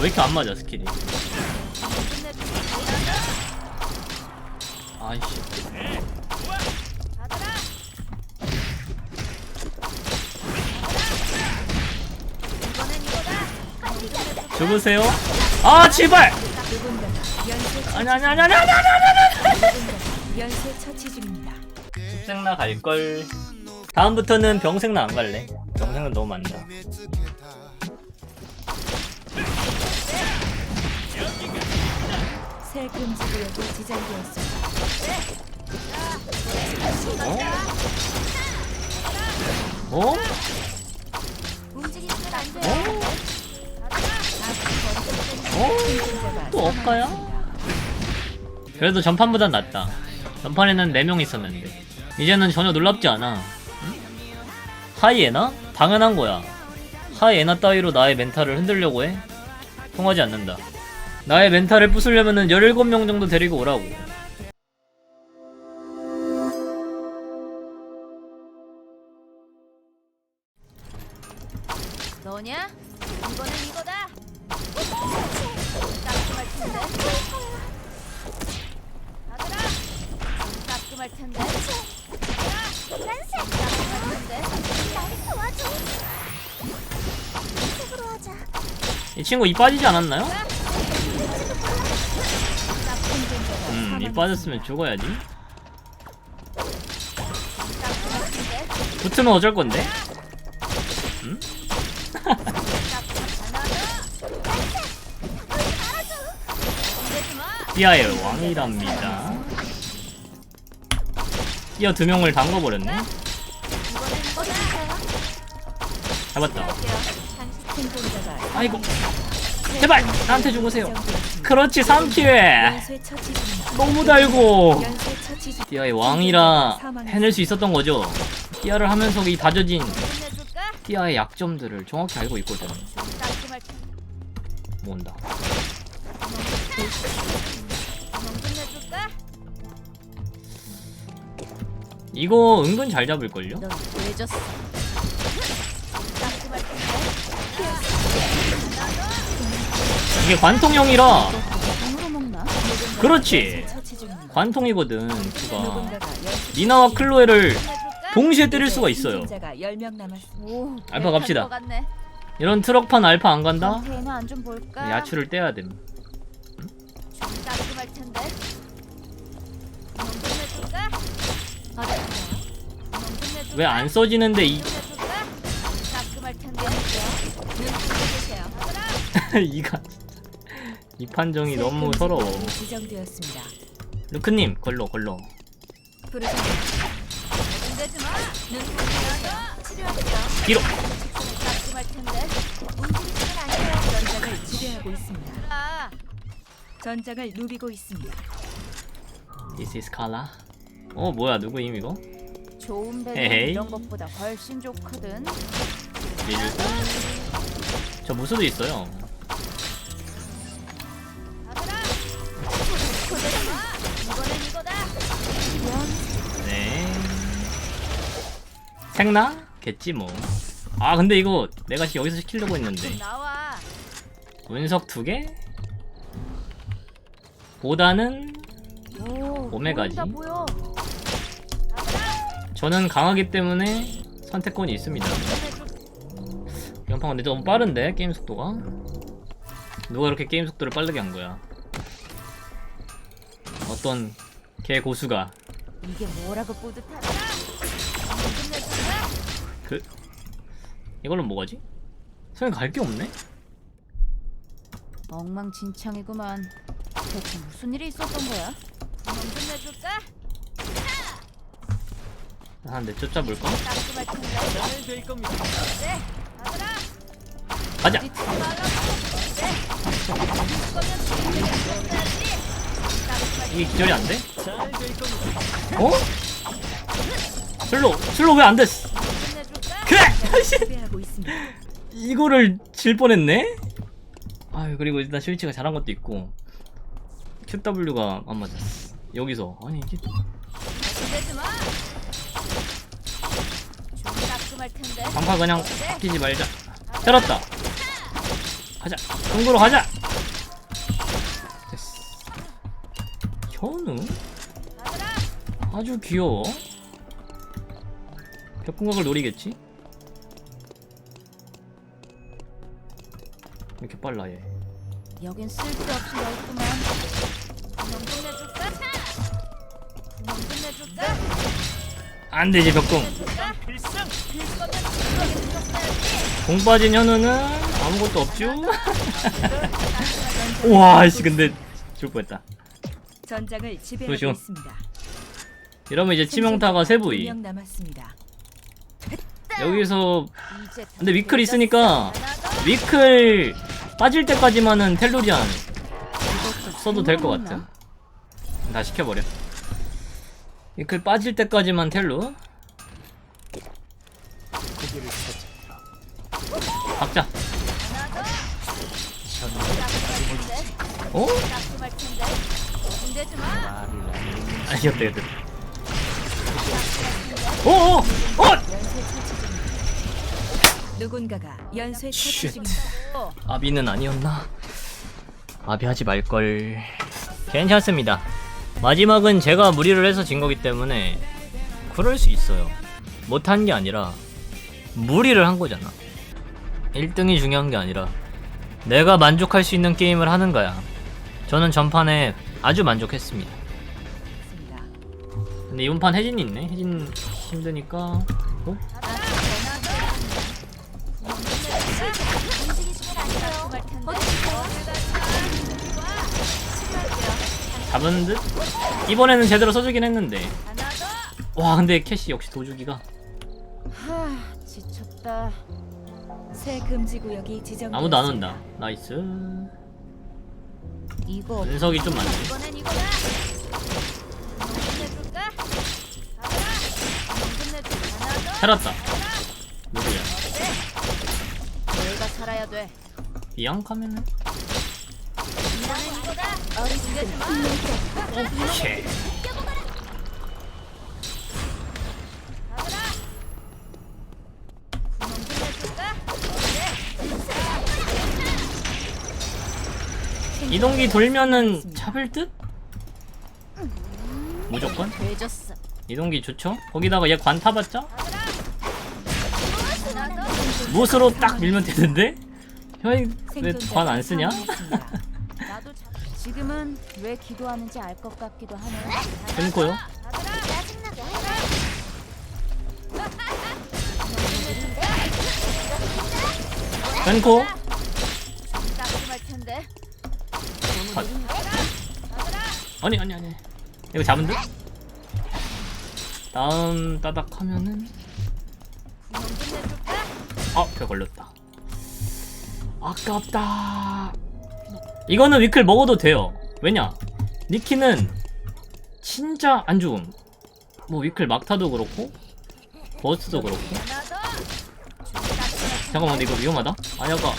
왜 이렇게 안 맞아 스킬이? 아이씨. 죽으세요? 아 제발! 아니 아니 아니 아니 아니 아니 아니 중입니다. 습생나 갈걸? 다음부터는 병생나 안 갈래? 병생나 너무 많다 새 금지 구역이 지정되었습니다. 어? 어? 움직이면 안 돼. 어? 어? 또 업가야? 그래도 전판보단 낫다 전판에는 4명 있었는데 이제는 전혀 놀랍지 않아 응? 하이에나? 당연한 거야 하이에나 따위로 나의 멘탈을 흔들려고 해? 통하지 않는다 나의 멘탈을 부수려면은 17명 정도 데리고 오라고 너냐? 이번엔 이거다. 따끔할 텐데. 아들아, 따끔할 텐데. 란색. 따끔할 텐데. 나를 도와줘. 이쪽으로 하자. 이 친구 이 빠지지 않았나요? 빠졌으면 죽어야지. 붙으면 어쩔 건데? 마. 띠아의 왕이랍니다 띠아 두 명을 이거다. 잡았다 아이고 제발 나한테 죽으세요. 그렇지 3킬 연쇄 처치 중입니다. 너무 달고. 띠아의 왕이라 해낼 수 있었던 거죠 띠아를 하면서 이 다져진? 띠아의 약점들을 정확히 알고 있거든 힘내줄까? 이거 은근 잘 잡을걸요? 이게 관통형이라? 그렇지. 관통이거든 연쇄 니나와 클로에를? 동시에 때릴 수가 있어요 생존자가 10명 남았습니다. 오, 알파 갑시다. 이런 트럭판 알파 안 간다? 야추를 떼야 됨? 왜 안 써지는데 이. 이가 이 판정이 새 너무 서러워 지정되었습니다. 루크님 걸로 걸로 마. 눈. 뒤로 따끔할 텐데. 움직이지는 않아요. 전장을 지배하고 있습니다. 아, 전장을 누비고 있습니다. This is Kala 어 뭐야 누구 임 이거? 좋은 배는. 이런 것보다 훨씬 좋거든. 저 무수도 있어요 생나? 겠지 뭐 아 근데 이거 내가 시- 여기서 시키려고 했는데 나와. 운석 두 개? 보다는 오, 오메가지. 보인다 보여. 저는 강하기 때문에 선택권이 있습니다 연판 근데 너무 빠른데 게임 속도가 누가 이렇게 게임 속도를 빠르게 한 거야 어떤 개 고수가 이게 뭐라고 뿌듯하다. 그 이걸로 뭐가지? 소영 갈게 없네? 엉망진창이구만. 대체 무슨 일이 있었던 거야? 쫓아볼까? 따끔할 텐데. 잘 될 겁니다. 네, 아들아. 가자 어디 좀 말라고. 네. 죽을 거면 죽이는 게 좋아야지. 따끔할 이게 기절이 안 돼? 잘 될 겁니다. 어? 슬로 슬로 왜 안 됐어? 이거를 질 뻔했네? 아유 그리고 일단 스위치가 잘한 것도 있고. QW가 안 맞았어. 여기서. 아니 이게. 반파 그냥 아끼지 말자. 때렸다. 가자. 동구로 가자. 됐어. 현우? 아주 귀여워. 벽궁각을 노리겠지? 이렇게 빨라 얘 여긴 쓸데없이 넓구만. 내줄까? 내줄까? 안 되지? 필승! 필 거면 필요하게 생겼어야지. 공 빠진 현우는 아무것도 없죠? 우와 씨 근데 죽을 뻔했다 전장을 지배하고 그러시오. 있습니다. 이러면 이제 치명타가 세 부위 명 남았습니다. 여기서 근데 위클 있으니까 하나 더. 위클 빠질 때까지만은 텔루리안 써도 될 것 같아 다 시켜버려 위클 빠질 때까지만 텔루 박자 어? 아 이겼다 이겼다 어어 어! 누군가가 연쇄 처치 쉣. 중입니다. 어, 아비는 아니었나? 아비 하지 말걸. 괜찮습니다. 마지막은 제가 무리를 해서 진 거기 때문에 그럴 수 있어요. 못한 게 아니라 무리를 한 거잖아. 1등이 중요한 게 아니라 내가 만족할 수 있는 게임을 하는 거야. 저는 전판에 아주 만족했습니다. 근데 이번 판 혜진이 있네. 혜진 힘드니까 어? 잡은 듯? 이번에는 제대로 써주긴 했는데. 와 근데 캐시 역시 도주기가 하, 지쳤다. 새 금지 구역이 지정되었습니다. 아무도 안 온다. 나이스. 이거 은석이 좀 많네. 이번엔 이거다. 끝내줄까? 가자. 끝내줄까? 하나 더. 살았다. 누구야? 내가 살아야 돼. 비앙카면은? 오케이. 이동기 돌면은 잡을 듯? 무조건? 이동기 좋죠? 거기다가 얘 관 타봤자? 더. 무엇으로 딱 밀면 되는데? 형이 왜 관 안 쓰냐? 지금은 왜 기도하는지 알 것 같기도 하네. 끊고요. 따끔할 텐데. 아, 아니 아니 아니 이거 잡은 듯? 다음 따닥 하면은 구멍? 아, 배 걸렸다. 아깝다. 이거는 위클 먹어도 돼요. 왜냐? 니키는 진짜 안 죽음. 뭐 위클 막타도 그렇고 버스도 그렇고. 잠깐만, 이거 위험하다. 아야가.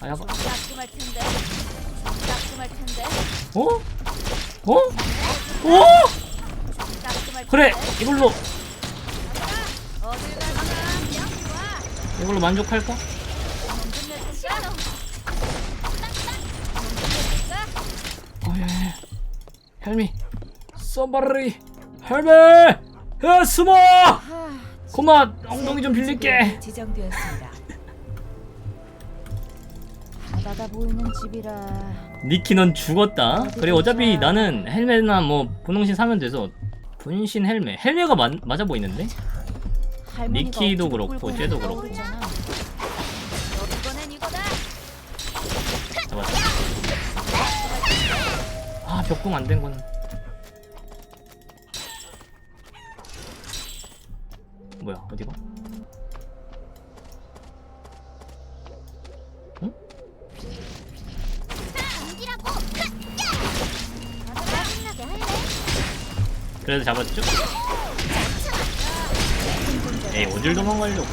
아야가. 어? 어? 어? 그래. 이걸로. 이걸로 만족할까? 헬미, 썸바리, 헬미, 야 숨어! 고마, 엉덩이 좀 빌릴게. 지정되었습니다. 바다가 보이는 집이라. 니키 넌 죽었다. 그리고 어차피 나는 헬멧이나 뭐 분홍신 사면 돼서 분신 헬멧. 헬멧가 마, 맞아 보이는데? 할머니가 니키도 그렇고 쟤도 그렇고. 그랬잖아. 아 벽공 안된 거는. 뭐야 어디가? 응? 그래도 잡았죠? 에이 어딜 도망가려고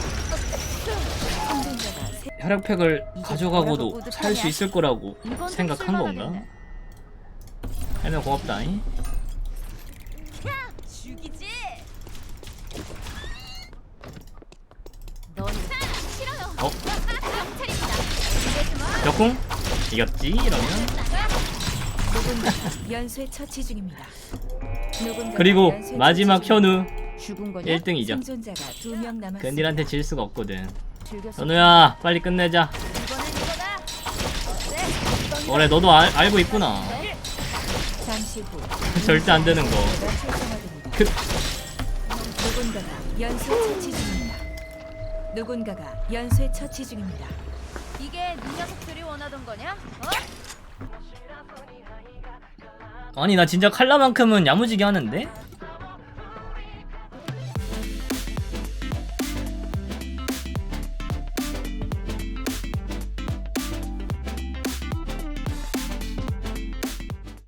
혈액팩을 가져가고도 살 수? 있을 거라고 생각한 건가? 헬멧 고맙다잉 죽이지. 넌 어? 경찰입니다. 벽궁? 이겼지 이러면 연쇄 처치 중입니다. 그리고 연쇄 마지막 처치 중. 현우 죽은 거냐? 1등이죠 생존자가 두명 남았습니다. 근딜한테 질 수가 없거든. 현우야 빨리 끝내자 이번엔 이거다. 어때? 그래 너도 알, 알고 있구나 잠시 후 절대 안 되는 거 활성화됩니다. 그 누군가가 연쇄 처치 중입니다. 누군가가 연쇄 처치 중입니다. 이게 네 녀석들이 원하던 거냐? 어? 아니 나 진짜 칼라만큼은 야무지게 하는데?